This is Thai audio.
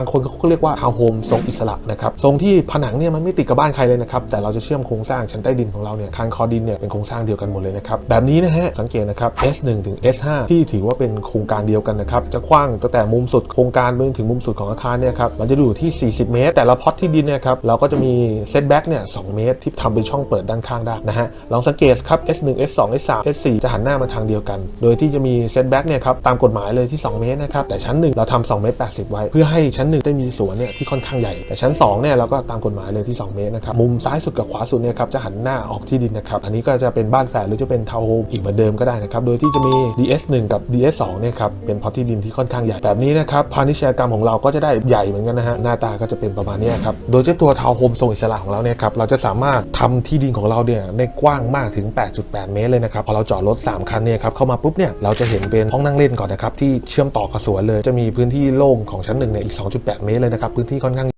บางคนเขาก็เรียกว่าทาวน์โฮมทรงอิสระนะครับทรงที่ผนังเนี่ยมันไม่ติดกับบ้านใครเลยนะครับแต่เราจะเชื่อมโครงสร้างชั้นใต้ดินของเราเนี่ยคานคอดินเนี่ยเป็นโครงสร้างเดียวกันหมดเลยนะครับแบบนี้นะฮะสังเกตนะครับ S1 ถึง S5 ที่ถือว่าเป็นโครงการเดียวกันนะครับจะกว้างตั้งแต่มุมสุดโครงการไปถึงมุมสุดของอาคารเนี่ยครับมันจะอยู่ที่ 40 เมตร แต่ละพอตที่ดินเนี่ยครับเราก็จะมีเซตแบ็กเนี่ย2เมตร ที่ทำเป็นช่องเปิดด้านข้างได้นะฮะลองสังเกตครับ S1 S2 S3 S4 จะหันหน้ามาทางเดียวกัน โดยที่จะมีเซตแบ็กเนี่ยครับตามกฎหมายเลยที่ 2 เมตรนะครับแต่ชั้น1เราทำ2เมตร80 ไว้เพื่อให้ชั้นน1ได้มีสวนเนี่ยที่ค่อนข้างใหญ่ แต่ชั้น2เนี่ยเราก็ตามกฎหมายเลยที่ 2 เมตรนะครับ มุมซ้ายสุดกับขวาสุดเนี่ยครับจะหันหน้าออกที่ดินนะครับ อันนี้ก็จะเป็นบ้านแฝดหรือจะเป็นทาวน์โฮมอีกเหมือนเดิมก็ได้นะครับ โดยที่จะมี DS1 กับ DS2 เนี่ยครับเป็นพอที่ดินที่ค่อนข้างใหญ่แบบนี้นะครับพาณิชยกรรมของเราก็จะได้ใหญ่เหมือนกันนะฮะหน้าตาก็จะเป็นประมาณนี้ครับโดยเจ้าตัวทาวน์โฮมทรงอิสระของเราเนี่ยครับเราจะสามารถทำที่ดินของเราเนี่ยได้กว้างมากถึง 8.8 เมตรเลยนะครับพอเราจอดรถ 3 คันเนี่ยครับเข้ามาปุ๊บเนี่ยเราจะเห็นเป็นห้องนั่งเล่นก่อนนะครับที่เชื่อมต่อกับสวนเลยจะมีพื้นที่โล่งของชั้นหนึ่งเนี่ยอีก18 เมตรเลยนะครับ พื้นที่ค่อนข้าง